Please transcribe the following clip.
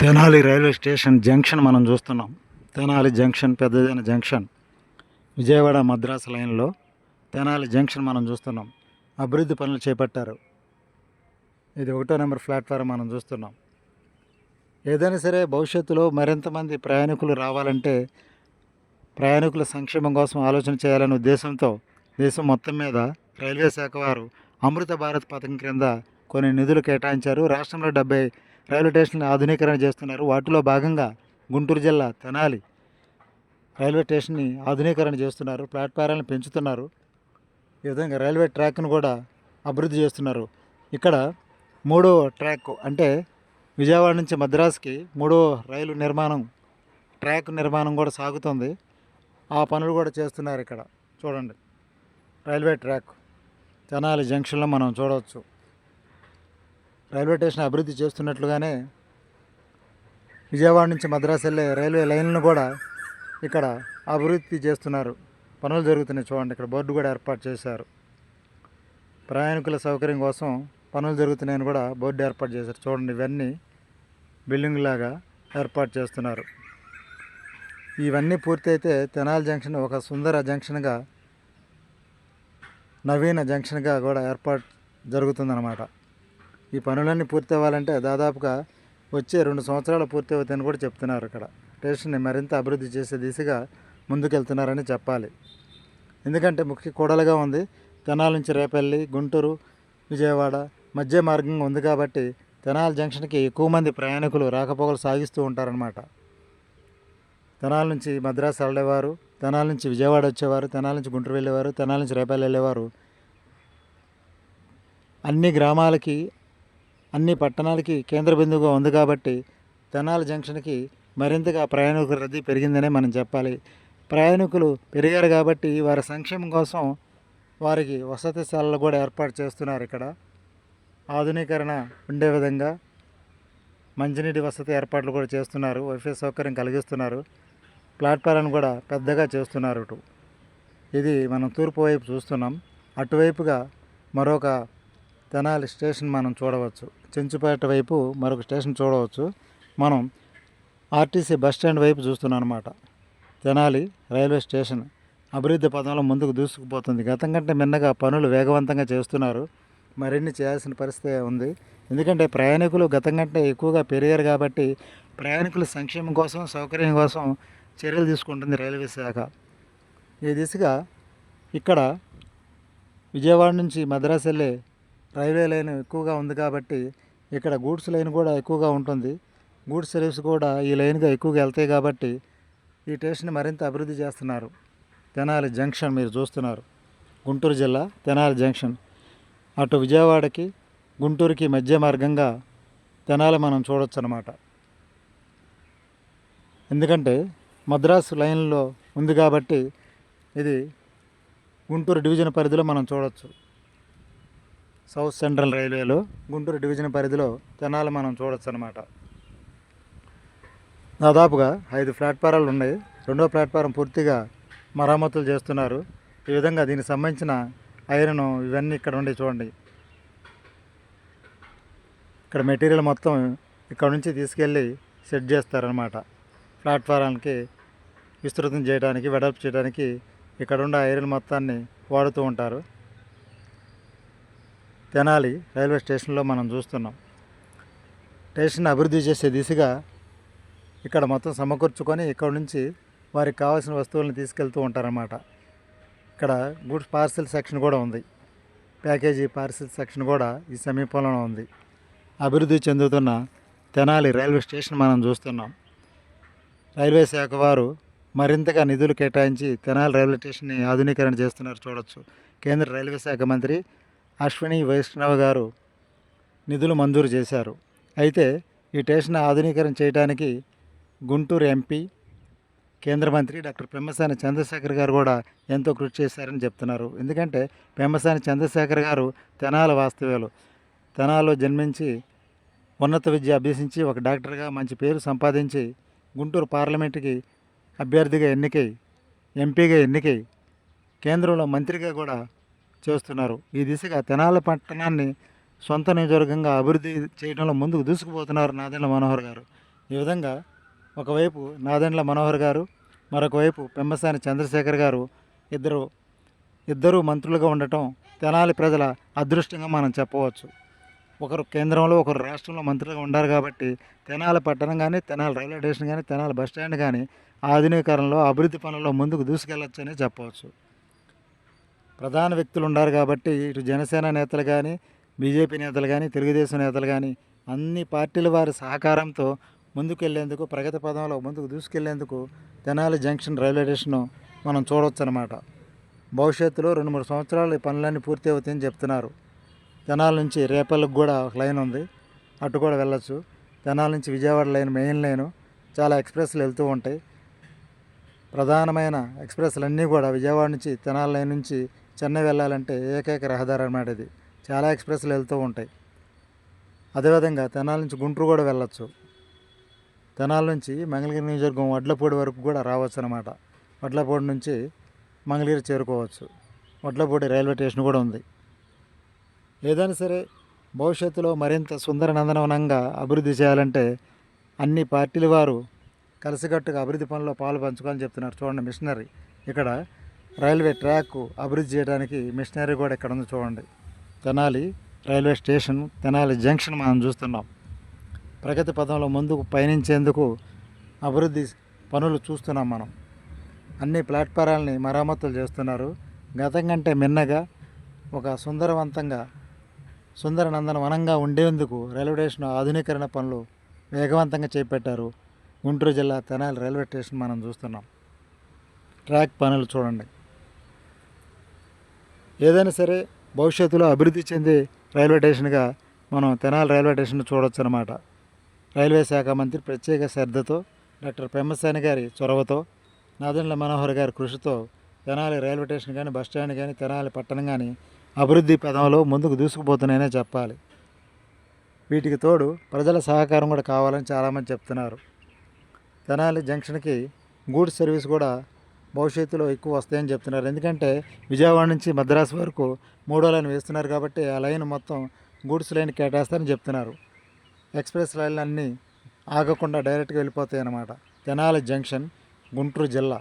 Tenali railway station junction మనం చూస్తున్నాం. Tenali junction పెద్దదైన జంక్షన్ విజయవాడ మద్రాసు లైన్లో తెనాలి జంక్షన్ మనం చూస్తున్నాం. అభివృద్ధి పనులు చేపట్టారు. ఇది ఒకటో నెంబర్ ప్లాట్ఫారం మనం చూస్తున్నాం. ఏదైనా సరే భవిష్యత్తులో మరింతమంది ప్రయాణికులు రావాలంటే ప్రయాణికుల సంక్షేమం కోసం ఆలోచన చేయాలనే ఉద్దేశంతో దేశం మొత్తం మీద రైల్వే శాఖ వారు అమృత భారత్ పథకం క్రింద కొన్ని నిధులు కేటాయించారు. రాష్ట్రంలో డెబ్బై రైల్వే స్టేషన్ ఆధునీకరణ చేస్తున్నారు. వాటిలో భాగంగా గుంటూరు జిల్లా తెనాలి రైల్వే స్టేషన్ని ఆధునీకరణ చేస్తున్నారు. ప్లాట్ఫారాలను పెంచుతున్నారు. ఈ విధంగా రైల్వే ట్రాక్ను కూడా అభివృద్ధి చేస్తున్నారు. ఇక్కడ మూడో ట్రాక్ అంటే విజయవాడ నుంచి మద్రాసుకి మూడో రైలు నిర్మాణం ట్రాక్ నిర్మాణం కూడా సాగుతుంది. ఆ పనులు కూడా చేస్తున్నారు ఇక్కడ. చూడండి. రైల్వే ట్రాక్ తెనాలి జంక్షన్లో మనం చూడవచ్చు. రైల్వే స్టేషన్ అభివృద్ధి చేస్తున్నట్లుగానే విజయవాడ నుంచి మద్రాసు వెళ్ళే రైల్వే లైన్లను కూడా ఇక్కడ అభివృద్ధి చేస్తున్నారు. పనులు జరుగుతున్నాయి చూడండి ఇక్కడ బోర్డు కూడా ఏర్పాటు చేశారు. ప్రయాణికుల సౌకర్యం కోసం పనులు జరుగుతున్నాయని కూడా బోర్డు ఏర్పాటు చేశారు. చూడండి ఇవన్నీ బిల్డింగ్ లాగా ఏర్పాటు చేస్తున్నారు. ఇవన్నీ పూర్తయితే తెనాలి జంక్షన్ ఒక సుందర జంక్షన్గా నవీన జంక్షన్గా కూడా ఏర్పాటు జరుగుతుందన్నమాట. ఈ పనులన్నీ పూర్తి అవ్వాలంటే దాదాపుగా వచ్చే రెండు సంవత్సరాలు పూర్తి అవుతాయని కూడా చెప్తున్నారు ఇక్కడ స్టేషన్ని మరింత అభివృద్ధి చేసే దిశగా ముందుకెళ్తున్నారని చెప్పాలి. ఎందుకంటే ముఖ్య కూడలుగా ఉంది. తెనాల నుంచి రేపల్లి గుంటూరు విజయవాడ మధ్య మార్గంగా ఉంది కాబట్టి తెనాల జంక్షన్కి ఎక్కువ మంది ప్రయాణికులు రాకపోకలు సాగిస్తూ ఉంటారనమాట తెనాల నుంచి మద్రాసు వెళ్ళేవారు తెనాల నుంచి విజయవాడ వచ్చేవారు తెనాల నుంచి గుంటూరు వెళ్ళేవారు తెనాల నుంచి రేపల్లి వెళ్ళేవారు. అన్ని గ్రామాలకి అన్ని పట్టణాలకి కేంద్ర బిందువుగా ఉంది కాబట్టి తెనాలి జంక్షన్కి మరింతగా ప్రయాణికుల రద్దీ పెరిగిందనే మనం చెప్పాలి. ప్రయాణికులు పెరిగారు కాబట్టి వారి సంక్షేమం కోసం వారికి వసతి శాలలు కూడా ఏర్పాటు చేస్తున్నారు ఇక్కడ. ఆధునీకరణ ఉండే విధంగా మంచినీటి వసతి ఏర్పాట్లు కూడా చేస్తున్నారు. వైఫై సౌకర్యం కలిగిస్తున్నారు. ప్లాట్ఫారం కూడా పెద్దగా చేస్తున్నారు ఇటు. ఇది మనం తూర్పు వైపు చూస్తున్నాం. అటువైపుగా మరొక తెనాలి స్టేషన్ మనం చూడవచ్చు. చెంచుపేట వైపు మరొక స్టేషన్ చూడవచ్చు. మనం ఆర్టీసీ బస్ స్టాండ్ వైపు చూస్తున్నాం అనమాట తెనాలి రైల్వే స్టేషన్ అభివృద్ధి పదంలో ముందుకు దూసుకుపోతుంది. గతం కంటే మిన్నగా పనులు వేగవంతంగా చేస్తున్నారు. మరిన్ని చేయాల్సిన పరిస్థితి ఉంది. ఎందుకంటే ప్రయాణికులు గతం కంటే ఎక్కువగా పెరిగారు కాబట్టి ప్రయాణికుల సంక్షేమం కోసం సౌకర్యం కోసం చర్యలు తీసుకుంటుంది రైల్వే శాఖ. ఈ దిశగా ఇక్కడ విజయవాడ నుంచి మద్రాసు వెళ్ళే రైల్వే లైన్ ఎక్కువగా ఉంది కాబట్టి ఇక్కడ గూడ్స్ లైన్ కూడా ఎక్కువగా ఉంటుంది. గూడ్స్ సర్వీస్ కూడా ఈ లైన్గా ఎక్కువగా వెళ్తాయి కాబట్టి ఈ స్టేషన్ మరింత అభివృద్ధి చేస్తున్నారు. తెనాలి జంక్షన్ మీరు చూస్తున్నారు. గుంటూరు జిల్లా తెనాలి జంక్షన్. అటు విజయవాడకి గుంటూరుకి మధ్య మార్గంగా తెనాలి మనం చూడొచ్చు అనమాట ఎందుకంటే మద్రాసు లైన్లో ఉంది కాబట్టి ఇది గుంటూరు డివిజన్ పరిధిలో మనం చూడొచ్చు. సౌత్ సెంట్రల్ రైల్వేలో గుంటూరు డివిజన్ పరిధిలో తెనాలి మనం చూడొచ్చు అనమాట దాదాపుగా ఐదు ప్లాట్ఫారాలు ఉన్నాయి. రెండో ప్లాట్ఫారం పూర్తిగా మరమ్మతులు చేస్తున్నారు. ఈ విధంగా దీనికి సంబంధించిన ఐరన్ ఇవన్నీ ఇక్కడ ఉండి చూడండి. ఇక్కడ మెటీరియల్ మొత్తం ఇక్కడ నుంచి తీసుకెళ్ళి సెట్ చేస్తారనమాట ప్లాట్ఫారానికి విస్తృతం చేయడానికి వెడల్పు చేయడానికి ఇక్కడ ఉన్న ఐరన్ మొత్తాన్ని వాడుతూ ఉంటారు. తెనాలి రైల్వే స్టేషన్లో మనం చూస్తున్నాం. స్టేషన్ అభివృద్ధి చేసే దిశగా ఇక్కడ మొత్తం సమకూర్చుకొని ఇక్కడ నుంచి వారికి కావాల్సిన వస్తువులను తీసుకెళ్తూ ఉంటారన్నమాట. ఇక్కడ గుడ్స్ పార్సిల్ సెక్షన్ కూడా ఉంది. ప్యాకేజీ పార్సిల్ సెక్షన్ కూడా ఈ సమీపంలో ఉంది. అభివృద్ధి చెందుతున్న తెనాలి రైల్వే స్టేషన్ మనం చూస్తున్నాం. రైల్వే శాఖ వారు మరింతగా నిధులు కేటాయించి తెనాలి రైల్వే స్టేషన్ని ఆధునీకరణ చేస్తున్నారు చూడొచ్చు. కేంద్ర రైల్వే శాఖ మంత్రి అశ్విని వైష్ణవ్ గారు నిధులు మంజూరు చేశారు. అయితే ఈ స్టేషన్ ఆధునీకరణ చేయడానికి గుంటూరు ఎంపీ కేంద్ర మంత్రి డాక్టర్ పెమ్మసాని చంద్రశేఖర్ గారు కూడా ఎంతో కృషి చేశారని చెప్తున్నారు. ఎందుకంటే పెమ్మసాని చంద్రశేఖర్ గారు తెనాల వాస్తవ్యాలు. తెనాలో జన్మించి ఉన్నత విద్య అభ్యసించి ఒక డాక్టర్గా మంచి పేరు సంపాదించి గుంటూరు పార్లమెంటుకి అభ్యర్థిగా ఎన్నికై ఎంపీగా ఎన్నికై కేంద్రంలో మంత్రిగా కూడా చేస్తున్నారు. ఈ దిశగా తెనాల పట్టణాన్ని సొంత నియోజకవర్గంగా అభివృద్ధి చేయడంలో ముందుకు దూసుకుపోతున్నారు నాదెండ్ల మనోహర్ గారు. ఈ విధంగా ఒకవైపు నాదెండ్ల మనోహర్ గారు మరొకవైపు పెమ్మసాని చంద్రశేఖర్ గారు ఇద్దరు ఇద్దరు మంత్రులుగా ఉండటం తెనాలి ప్రజల అదృష్టంగా మనం చెప్పవచ్చు. ఒకరు కేంద్రంలో ఒకరు రాష్ట్రంలో మంత్రులుగా ఉండారు కాబట్టి తెనాలి పట్టణం కానీ తెనాలి రైల్వే స్టేషన్ కానీ తెనాలి బస్ స్టాండ్ కానీ ఆధునీకరణలో అభివృద్ధి పనుల్లో ముందుకు దూసుకెళ్ళొచ్చని చెప్పవచ్చు. ప్రధాన వ్యక్తులు ఉన్నారు కాబట్టి ఇటు జనసేన నేతలు కానీ బీజేపీ నేతలు కానీ తెలుగుదేశం నేతలు కానీ అన్ని పార్టీల వారి సహకారంతో ముందుకెళ్ళేందుకు ప్రగతి పదంలో ముందుకు దూసుకెళ్ళేందుకు తెనాలి జంక్షన్ రైల్వే స్టేషన్ మనం చూడవచ్చు అనమాట భవిష్యత్తులో రెండు మూడు సంవత్సరాలు ఈ పనులన్నీ పూర్తి అవుతాయని చెప్తున్నారు. తెనాల నుంచి రేపల్కి కూడా ఒక లైన్ ఉంది. అటు కూడా వెళ్ళొచ్చు. తెనాల నుంచి విజయవాడ లైన్ మెయిన్ లైను చాలా ఎక్స్ప్రెస్లు వెళ్తూ ఉంటాయి. ప్రధానమైన ఎక్స్ప్రెస్లన్నీ కూడా విజయవాడ నుంచి తెనాల లైన్ నుంచి చెన్నై వెళ్ళాలంటే ఏకైక రహదారి అన్నమాట ఇది. చాలా ఎక్స్ప్రెస్లు వెళ్తూ ఉంటాయి. అదేవిధంగా తెనాల నుంచి గుంటూరు కూడా వెళ్ళొచ్చు. తెనాల నుంచి మంగళగిరి నియోజకవర్గం వడ్లపూడి వరకు కూడా రావచ్చు అనమాట వడ్లపూడి నుంచి మంగళగిరి చేరుకోవచ్చు. వడ్లపూడి రైల్వే స్టేషన్ కూడా ఉంది. ఏదైనా సరే భవిష్యత్తులో మరింత సుందర నందనవనంగా అభివృద్ధి చేయాలంటే అన్ని పార్టీల వారు కలిసికట్టుగా అభివృద్ధి పనుల్లో పాలు పంచుకోవాలని చెప్తున్నారు. చూడండి మిషనరీ. ఇక్కడ రైల్వే ట్రాక్ అభివృద్ధి చేయడానికి మిషనరీ కూడా ఇక్కడ ఉంది చూడండి. Tenali railway station Tenali junction మనం చూస్తున్నాం. ప్రగతి పదంలో ముందుకు పయనించేందుకు అభివృద్ధి పనులు చూస్తున్నాం మనం. అన్ని ప్లాట్ఫారాలని మరమ్మతులు చేస్తున్నారు. గతం కంటే మిన్నగా ఒక సుందరవంతంగా సుందర నందనవనంగా ఉండేందుకు రైల్వే స్టేషన్ ఆధునీకరణ పనులు వేగవంతంగా చేపట్టారు. గుంటూరు జిల్లా తెనాలి రైల్వే స్టేషన్ మనం చూస్తున్నాం. ట్రాక్ పనులు చూడండి. ఏదైనా సరే భవిష్యత్తులో అభివృద్ధి చెందే రైల్వే స్టేషన్గా మనం తెనాలి రైల్వే స్టేషన్ చూడొచ్చు అనమాట రైల్వే శాఖ మంత్రి ప్రత్యేక శ్రద్ధతో డాక్టర్ పెమ్మసాని గారి చొరవతో నాదండ్ల మనోహర్ గారి కృషితో తెనాలి రైల్వే స్టేషన్ కానీ బస్ స్టాండ్ కానీ తెనాలి పట్టణం కానీ అభివృద్ధి పదంలో ముందుకు దూసుకుపోతున్నాయనే చెప్పాలి. వీటికి తోడు ప్రజల సహకారం కూడా కావాలని చాలామంది చెప్తున్నారు. తెనాలి జంక్షన్కి గూడ్స్ సర్వీస్ కూడా భవిష్యత్తులో ఎక్కువ వస్తాయని చెప్తున్నారు. ఎందుకంటే విజయవాడ నుంచి మద్రాసు వరకు మూడో లైన్ వేస్తున్నారు కాబట్టి ఆ లైన్ మొత్తం గూడ్స్ లైన్ కేటాయిస్తారని చెప్తున్నారు. ఎక్స్ప్రెస్ రైళ్ళు అన్నీ ఆగకుండా డైరెక్ట్గా వెళ్ళిపోతాయి అన్నమాట తెనాలి జంక్షన్ గుంటూరు జిల్లా.